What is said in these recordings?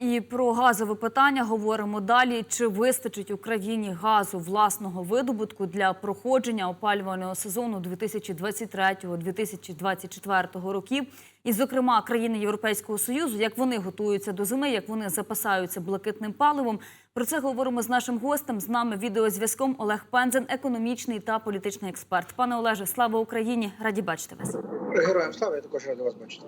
І про газове питання говоримо далі. Чи вистачить Україні газу власного видобутку для проходження опалювального сезону 2023-2024 років? І, зокрема, країни Європейського союзу, як вони готуються до зими, як вони запасаються блакитним паливом. Про це говоримо з нашим гостем. З нами відеозв'язком Олег Пензен, економічний та політичний експерт. Пане Олеже, слава Україні! Раді бачити вас. Героям слава, я також радий вас бачити.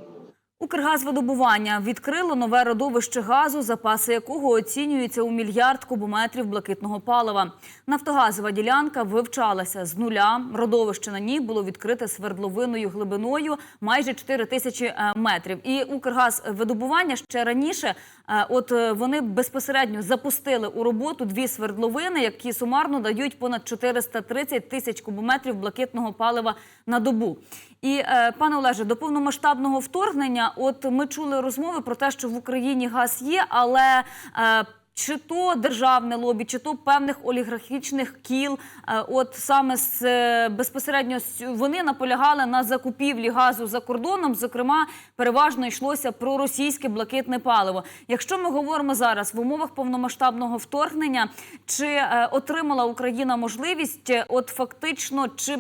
Укргазвидобування відкрило нове родовище газу, запаси якого оцінюються у мільярд кубометрів блакитного палива. Нафтогазова ділянка вивчалася з нуля. Родовище на ній було відкрите свердловиною глибиною майже 4 тисячі е, метрів. І Укргазвидобування ще раніше, е, от е, вони безпосередньо запустили у роботу дві свердловини, які сумарно дають понад 430 тисяч кубометрів блакитного палива на добу. І пане Олеже, до повномасштабного вторгнення, от ми чули розмови про те, що в Україні газ є, але е, чи то державне лобі, чи то певних олігархічних кіл, е, от саме з е, безпосередньо вони наполягали на закупівлі газу за кордоном. Зокрема, переважно йшлося про російське блакитне паливо. Якщо ми говоримо зараз в умовах повномасштабного вторгнення, чи е, отримала Україна можливість, от фактично, чи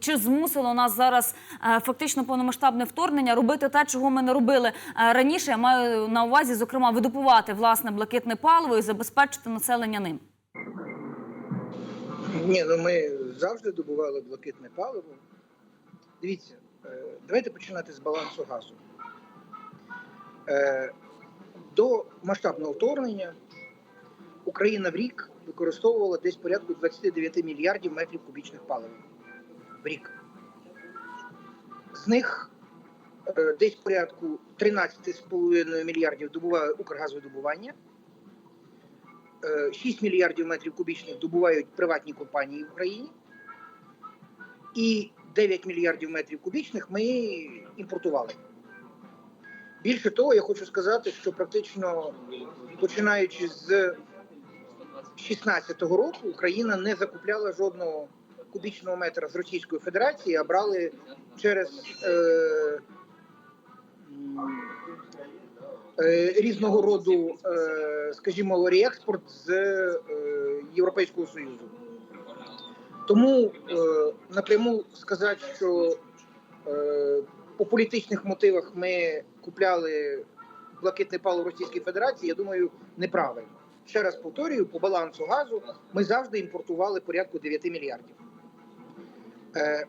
Чи змусило нас зараз е, фактично повномасштабне вторгнення робити те, чого ми не робили е, раніше? Я маю на увазі, зокрема, видобувати власне блакитне паливо і забезпечити населення ним. Ні, ну ми завжди добували блакитне паливо. Дивіться, е, давайте починати з балансу газу. До масштабного вторгнення Україна в рік використовувала десь порядку 29 мільярдів метрів кубічних палива. В рік. З них е, десь порядку 13,5 мільярдів добуває Укргазвидобування. Е, 6 мільярдів метрів кубічних добувають приватні компанії в Україні, і 9 мільярдів метрів кубічних ми імпортували. Більше того, я хочу сказати, що практично починаючи з 2016 року Україна не закупляла жодного кубічного метра з Російської Федерації, а брали через е, е, різного роду, е, скажімо, реекспорт з е, Європейського Союзу. Тому е, напряму сказати, що е, по політичних мотивах ми купляли блакитне паливо Російської Федерації, я думаю, неправильно. Ще раз повторюю, по балансу газу ми завжди імпортували порядку 9 мільярдів. Е,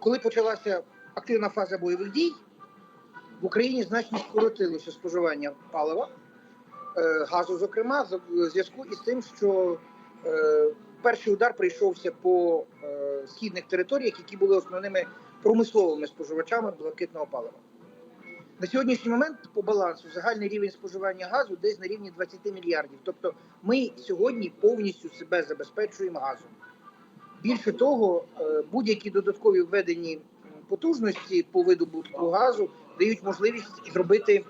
коли почалася активна фаза бойових дій, в Україні значно скоротилося споживання палива, е, газу, зокрема, в зв'язку із тим, що е, перший удар прийшовся по східних територіях, які були основними промисловими споживачами блакитного палива. На сьогоднішній момент по балансу загальний рівень споживання газу десь на рівні 20 мільярдів. Тобто ми сьогодні повністю себе забезпечуємо газом. Більше того, е, будь-які додаткові введені потужності по видобутку газу дають можливість зробити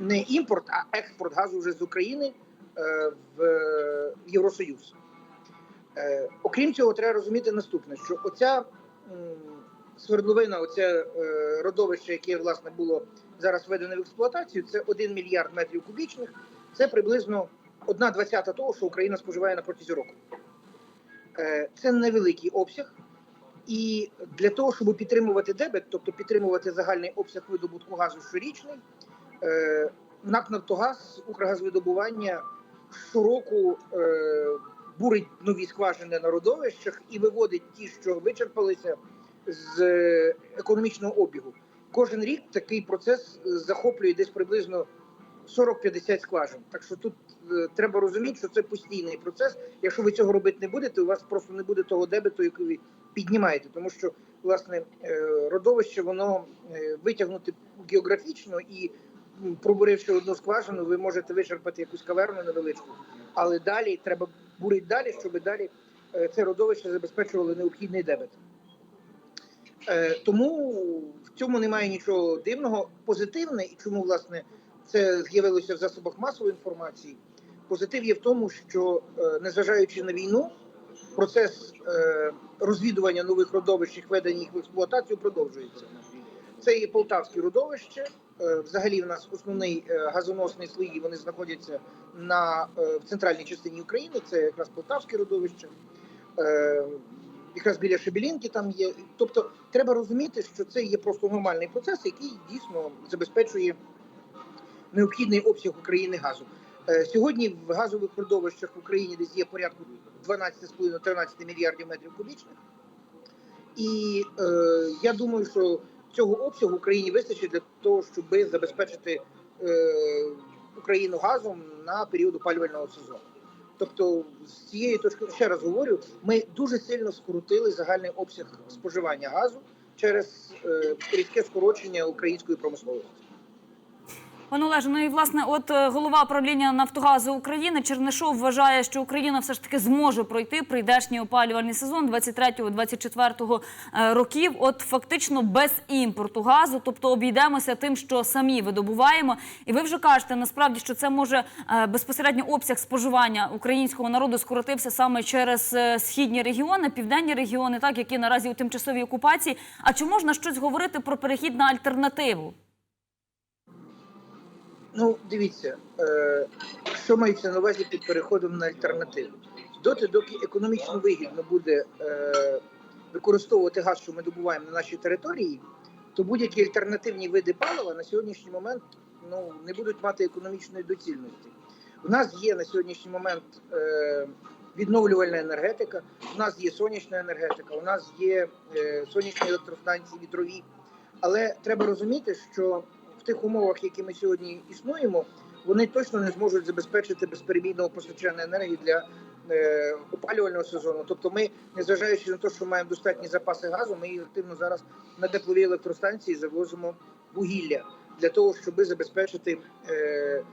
не імпорт, а експорт газу вже з України е, в Євросоюз. Е, Окрім цього, треба розуміти наступне: що оця свердловина, оце родовище, яке власне було зараз введене в експлуатацію, це 1 мільярд метрів кубічних. Це приблизно одна двадцята того, що Україна споживає на протязі року. Е, Це невеликий обсяг. І для того, щоб підтримувати дебет, тобто підтримувати загальний обсяг видобутку газу щорічний, е, НАК Нафтогаз, Укргазвидобування щороку е, бурить нові скважини на родовищах і виводить ті, що вичерпалися з економічного обігу. Кожен рік такий процес захоплює десь приблизно 40-50 скважин. Так що тут треба розуміти, що це постійний процес. Якщо ви цього робити не будете, у вас просто не буде того дебету, який ви піднімаєте, тому що власне е, родовище воно е, витягнуте географічно і пробуривши одну скважину, ви можете вичерпати якусь каверну невеличку, але далі треба бурити далі, щоб далі е, це родовище забезпечувало необхідний дебет. Е, Тому в цьому немає нічого дивного. Позитивне, і чому власне це з'явилося в засобах масової інформації. Позитив є в тому, що е, незважаючи на війну, процес е, розвідування нових родовищ і введення їх в експлуатацію продовжується. Це є полтавське родовище, взагалі в нас основний е, газоносний слої вони знаходяться на в центральній частині України. Це якраз Полтавське родовище. Якраз біля Шебелінки там є. Тобто, треба розуміти, що це є просто нормальний процес, який дійсно забезпечує необхідний обсяг України газу. Е, Сьогодні в газових родовищах в Україні десь є порядку 12,5-13 мільярдів метрів кубічних. І е, я думаю, що цього обсягу Україні вистачить для того, щоб забезпечити е, Україну газом на період опалювального сезону. Тобто, з цієї точки ще раз говорю, ми дуже сильно скоротили загальний обсяг споживання газу через е, різке скорочення української промисловості. Пане Олеже, ну і власне, от е, голова правління Нафтогазу України Чернишов вважає, що Україна все ж таки зможе пройти прийдешній опалювальний сезон 23-24 е, років. От фактично без імпорту газу, тобто обійдемося тим, що самі видобуваємо. І ви вже кажете насправді, що це може е, безпосередньо обсяг споживання українського народу скоротився саме через східні регіони, південні регіони, так які наразі у тимчасовій окупації. А чи можна щось говорити про перехід на альтернативу? Ну, дивіться, е, що мається на увазі під переходом на альтернативу. Доти, доки економічно вигідно буде е, використовувати газ, що ми добуваємо на нашій території, то будь-які альтернативні види палива на сьогоднішній момент ну, не будуть мати економічної доцільності. У нас є на сьогоднішній момент е, відновлювальна енергетика, у нас є сонячна енергетика, у нас є е, сонячні електростанції, вітрові. Але треба розуміти, що тих умовах, які ми сьогодні існуємо, вони точно не зможуть забезпечити безперебійного постачання енергії для е, опалювального сезону. Тобто, ми, незважаючи на те, що маємо достатні запаси газу, ми активно зараз на теплові електростанції завозимо вугілля для того, щоб забезпечити е,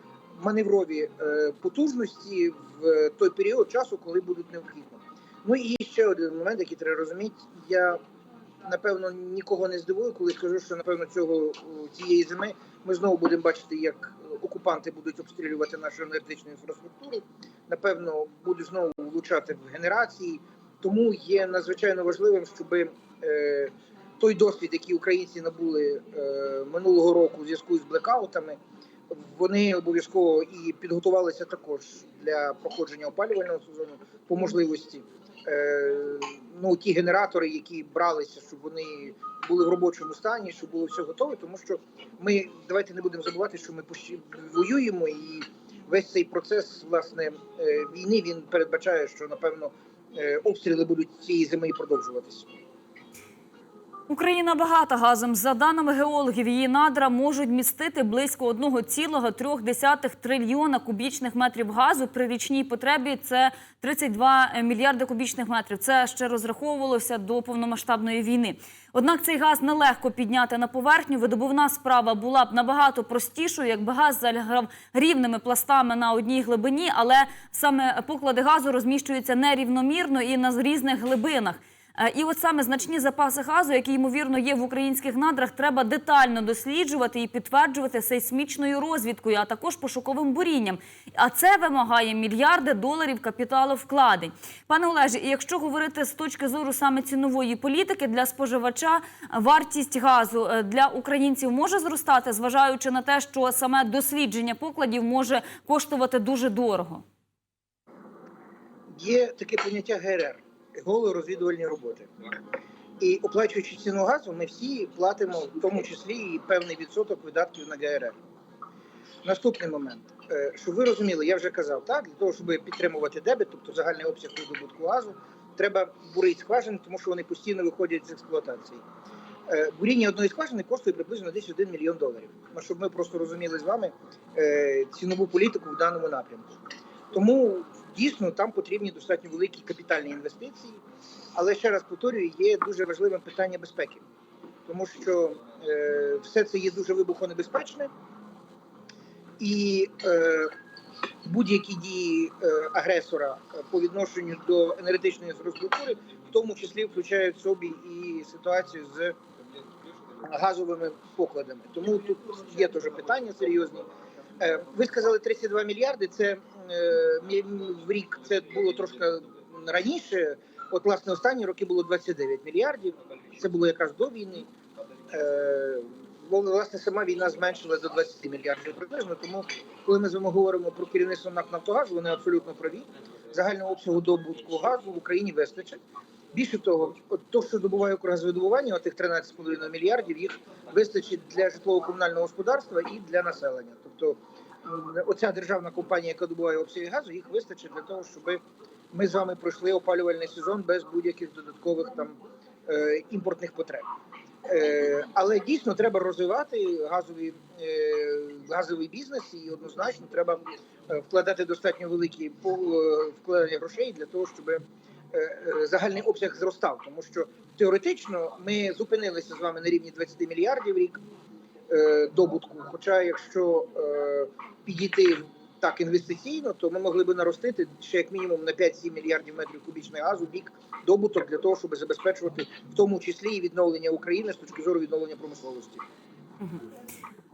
маневрові е, потужності в той період часу, коли будуть необхідно. Ну і ще один момент, який треба розуміти. Я напевно нікого не здивую, коли скажу, що напевно цього цієї зими ми знову будемо бачити, як окупанти будуть обстрілювати нашу енергетичну інфраструктуру. Напевно, будуть знову влучати в генерації. Тому є надзвичайно важливим, щоб е, той досвід, який українці набули е, минулого року у зв'язку з блекаутами, вони обов'язково і підготувалися також для проходження опалювального сезону по можливості. Е, ну, ті генератори, які бралися, щоб вони були в робочому стані, щоб було все готове, тому що ми давайте не будемо забувати, що ми пощі воюємо, і весь цей процес власне е, війни він передбачає, що напевно е, обстріли будуть цієї зими продовжуватися. Україна багата газом. За даними геологів, її надра можуть містити близько 1,3 трильйона кубічних метрів газу. При річній потребі це 32 мільярди кубічних метрів. Це ще розраховувалося до повномасштабної війни. Однак цей газ нелегко підняти на поверхню. Видобувна справа була б набагато простішою, якби газ залягав рівними пластами на одній глибині, але саме поклади газу розміщуються нерівномірно і на різних глибинах. Е, І от саме значні запаси газу, які ймовірно є в українських надрах, треба детально досліджувати і підтверджувати сейсмічною розвідкою, а також пошуковим бурінням. А це вимагає мільярди доларів капіталу вкладень. Пане Олеже, і якщо говорити з точки зору саме цінової політики для споживача, вартість газу е, для українців може зростати, зважаючи на те, що саме дослідження покладів може коштувати дуже дорого. Є таке поняття ГРР голорозвідувальні роботи. І оплачуючи ціну газу, ми всі платимо в тому числі і певний відсоток видатків на ГРР. Наступний момент, Е, щоб ви розуміли, я вже казав, так для того, щоб підтримувати дебет, тобто загальний обсяг видобутку газу, треба бурити скважини, тому що вони постійно виходять з експлуатації. Е, Буріння одної скважини коштує приблизно десь 1 мільйон доларів. Ну, щоб ми просто розуміли з вами е, цінову політику в даному напрямку. Тому дійсно там потрібні достатньо великі капітальні інвестиції. Але ще раз повторюю, є дуже важливим питання безпеки, тому що е, все це є дуже вибухонебезпечне, і е, будь-які дії е, агресора е, по відношенню до енергетичної інфраструктури, в тому числі включають в собі і ситуацію з газовими покладами. Тому тут є теж питання серйозні. Е, Ви сказали 32 мільярди. Це в рік це було трошки раніше. От, власне, останні роки було 29 мільярдів. Це було якраз до війни. Е, власне сама війна зменшила до 20 мільярдів приблизно. Тому, коли ми з вами говоримо про керівництво НАК «Нафтогазу», вони абсолютно праві. Загального обсягу добутку газу в Україні вистачить. Більше того, от то, що добуває Укргазвидобування, отих 13,5 мільярдів, їх вистачить для житлово-комунального господарства і для населення. Тобто, оця державна компанія, яка добуває обсяги газу, їх вистачить для того, щоб ми з вами пройшли опалювальний сезон без будь-яких додаткових там е, імпортних потреб. Е, але дійсно треба розвивати газові, е, газовий бізнес і однозначно треба е, вкладати достатньо великі е, вкладення грошей для того, щоб е, е, загальний обсяг зростав. Тому що теоретично ми зупинилися з вами на рівні 20 мільярдів рік е, добутку. Хоча, якщо е, підійти так інвестиційно, то ми могли би наростити ще як мінімум на 5-7 мільярдів метрів кубічного газу в рік добуток для того, щоб забезпечувати в тому числі і відновлення України з точки зору відновлення промисловості.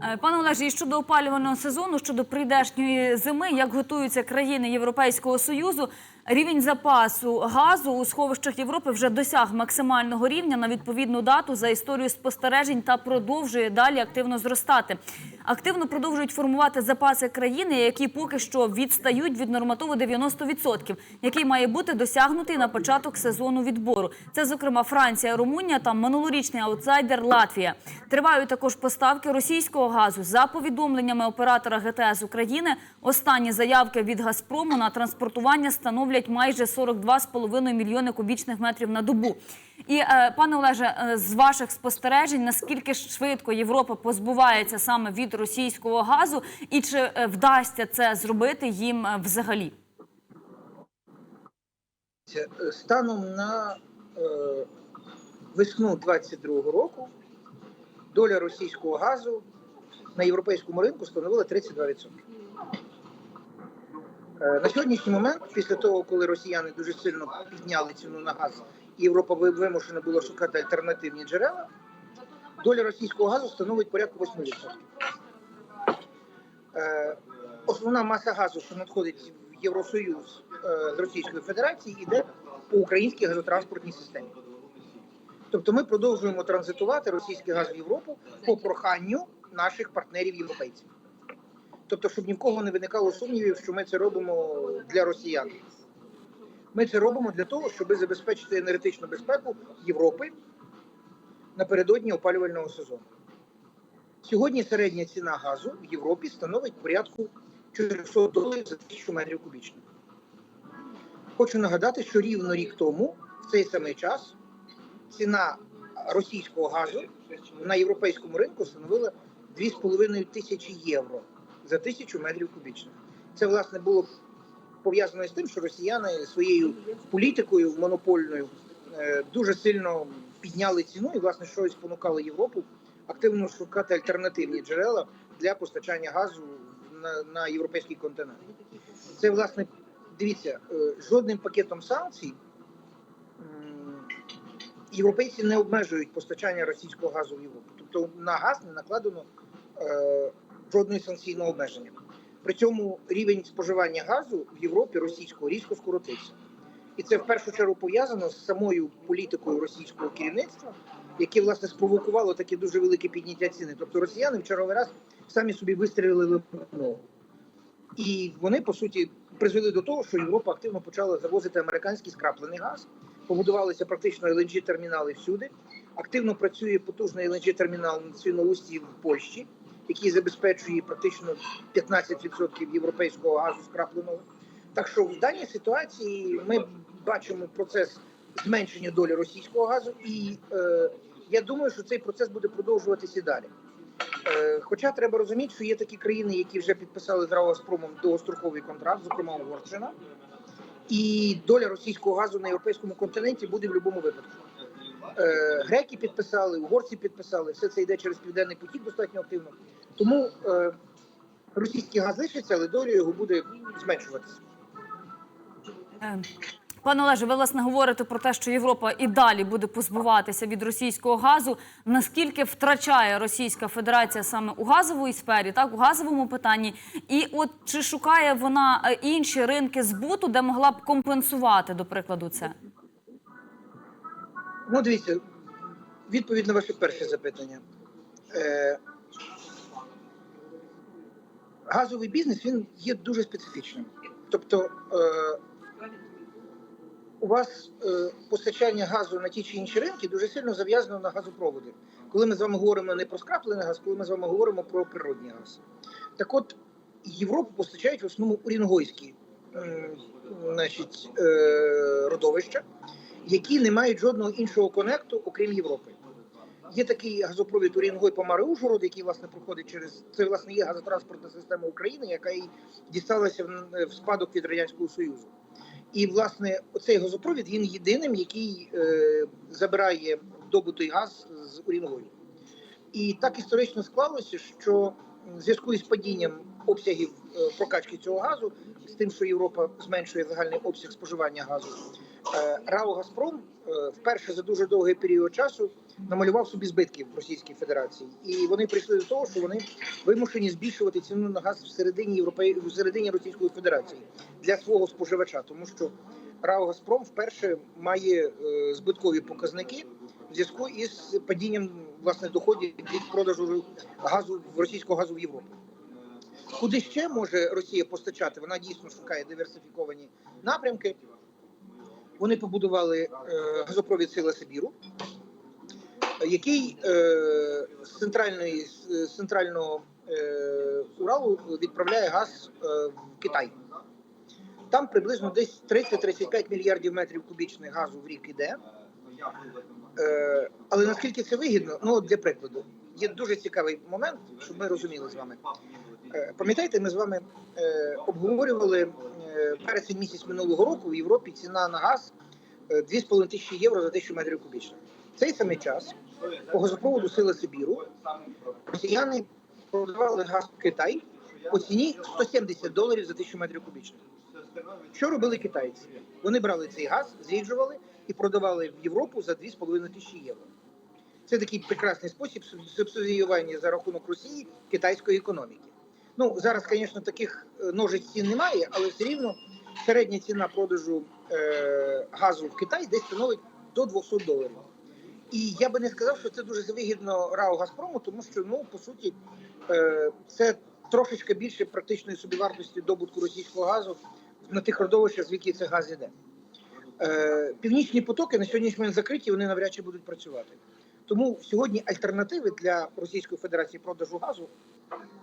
Е, Пане Олеже, і щодо опалювального сезону, щодо прийдешньої зими, як готуються країни Європейського союзу, рівень запасу газу у сховищах Європи вже досяг максимального рівня на відповідну дату за історію спостережень та продовжує далі активно зростати. Активно продовжують формувати запаси країни, які поки що відстають від нормативу 90%, який має бути досягнутий на початок сезону відбору. Це, зокрема, Франція, Румунія та минулорічний аутсайдер Латвія. Тривають також поставки російського газу. За повідомленнями оператора ГТС України, останні заявки від Газпрому на транспортування становлять майже 42,5 мільйони кубічних метрів на добу. І е, пане Олеже, е, з ваших спостережень, наскільки швидко Європа позбувається саме від російського газу, і чи е, вдасться це зробити їм е, взагалі? Е, Станом на весну 22-го року доля російського газу на європейському ринку становила 32%. Е, на сьогоднішній момент, після того, коли росіяни дуже сильно підняли ціну на газ, і Європа вимушена була шукати альтернативні джерела, доля російського газу становить порядку 8%. Е, основна маса газу, що надходить в Євросоюз е, з Російської Федерації, йде по українській газотранспортній системі. Тобто ми продовжуємо транзитувати російський газ в Європу по проханню наших партнерів європейців. Тобто, щоб ні в кого не виникало сумнівів, що ми це робимо для росіян. Ми це робимо для того, щоб забезпечити енергетичну безпеку Європи напередодні опалювального сезону. Сьогодні середня ціна газу в Європі становить порядку 400 доларів за тисячу метрів кубічних. Хочу нагадати, що рівно рік тому, в цей самий час, ціна російського газу на європейському ринку становила 2,5 тисячі євро за тисячу метрів кубічних. Це власне було пов'язано з тим, що росіяни своєю політикою монопольною е, дуже сильно підняли ціну і власне щось спонукало Європу активно шукати альтернативні джерела для постачання газу на, на європейський континент. Це власне дивіться, е, жодним пакетом санкцій європейці не обмежують постачання російського газу в Європу. Тобто на газ не накладено е, жодної санкційного обмеження. При цьому рівень споживання газу в Європі російського різко скоротився. І це в першу чергу пов'язано з самою політикою російського керівництва, яке власне спровокувало таке дуже велике підняття ціни. Тобто росіяни в черговий раз самі собі вистрілили ногу. І вони по суті призвели до того, що Європа активно почала завозити американський скраплений газ. Побудувалися практично lng термінали всюди. Активно працює потужний lng термінал на Свіноусті в Польщі, який забезпечує практично 15% європейського газу скрапленого. Так що в даній ситуації ми бачимо процес зменшення долі російського газу, і е, я думаю, що цей процес буде продовжуватися далі. Е, Хоча треба розуміти, що є такі країни, які вже підписали з Газпромом довгостроковий контракт, зокрема Угорщина, і доля російського газу на європейському континенті буде в будь-якому випадку. Е, Греки підписали, угорці підписали, все це йде через південний потік достатньо активно. Тому е, російський газ лишиться, але доля його буде зменшуватися. Пане Олеже, ви власне говорите про те, що Європа і далі буде позбуватися від російського газу. Наскільки втрачає Російська Федерація саме у газовій сфері, так у газовому питанні, і от чи шукає вона е, інші ринки збуту, де могла б компенсувати, до прикладу, це? Ну, дивіться, відповідь на ваше перше запитання. Е, газовий бізнес він є дуже специфічним. Тобто е, у вас е, постачання газу на ті чи інші ринки дуже сильно зав'язано на газопроводи. Коли ми з вами говоримо не про скраплений газ, коли ми з вами говоримо про природний газ. Так от Європу постачають в основному урінгойські м, значить, е, родовища, які не мають жодного іншого конекту, окрім Європи. Є такий газопровід Урінгой Помари Ужгород, який власне проходить через це, власне, є газотранспортна система України, яка й дісталася в спадок від радянського союзу. І власне оцей газопровід він єдиним, який е, забирає добутий газ з Урінгою. І так історично склалося, що в зв'язку із падінням обсягів е, прокачки цього газу, з тим, що Європа зменшує загальний обсяг споживання газу, РАО Газпром е, вперше за дуже довгий період часу намалював собі збитки в Російській Федерації, і вони прийшли до того, що вони вимушені збільшувати ціну на газ всередині Європе... всередині Російської Федерації для свого споживача, тому що РАО Газпром вперше має е, збиткові показники в зв'язку із падінням власне доходів від продажу газу російського газу в Європу. Куди ще може Росія постачати? Вона дійсно шукає диверсифіковані напрямки. Вони побудували е, газопровід Сила Сибіру, який е, з центральної з центрального е, Уралу відправляє газ в Китай. Там приблизно десь 30-35 мільярдів метрів кубічних газу в рік іде. Але наскільки це вигідно? Ну, для прикладу, є дуже цікавий момент, щоб ми розуміли з вами. Е, пам'ятаєте, ми з вами е, обговорювали е, перший місяць минулого року в Європі ціна на газ е, 2,5 тисячі євро за тисячу метрів кубічних. В цей самий час по газопроводу Сила Сибіру росіяни продавали газ в Китай по ціні 170 доларів за тисячу метрів кубічних. Що робили китайці? Вони брали цей газ, зріджували і продавали в Європу за 2,5 тисячі євро. Це такий прекрасний спосіб субсидіювання за рахунок Росії китайської економіки. Ну зараз, звісно, таких е, ножиць цін немає, але все рівно середня ціна продажу е, газу в Китаї десь становить до 200 доларів. І я би не сказав, що це дуже вигідно РАО Газпрому, тому що ну по суті е, це трошечки більше практичної собівартості добутку російського газу на тих родовищах, звідки цей газ іде. Е, північні потоки на сьогоднішній момент закриті, вони навряд чи будуть працювати. Тому сьогодні альтернативи для Російської Федерації продажу газу,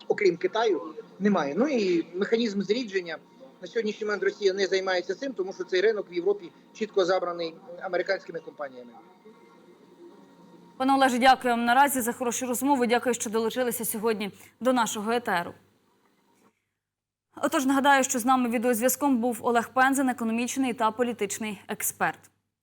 окрім Китаю, немає. Ну і механізм зрідження на сьогоднішній момент Росія не займається цим, тому що цей ринок в Європі чітко забраний американськими компаніями. Пане Олеже, дякую вам наразі за хорошу розмову. Дякую, що долучилися сьогодні до нашого етеру. Отож, нагадаю, що з нами відеозв'язком був Олег Пензен, економічний та політичний експерт.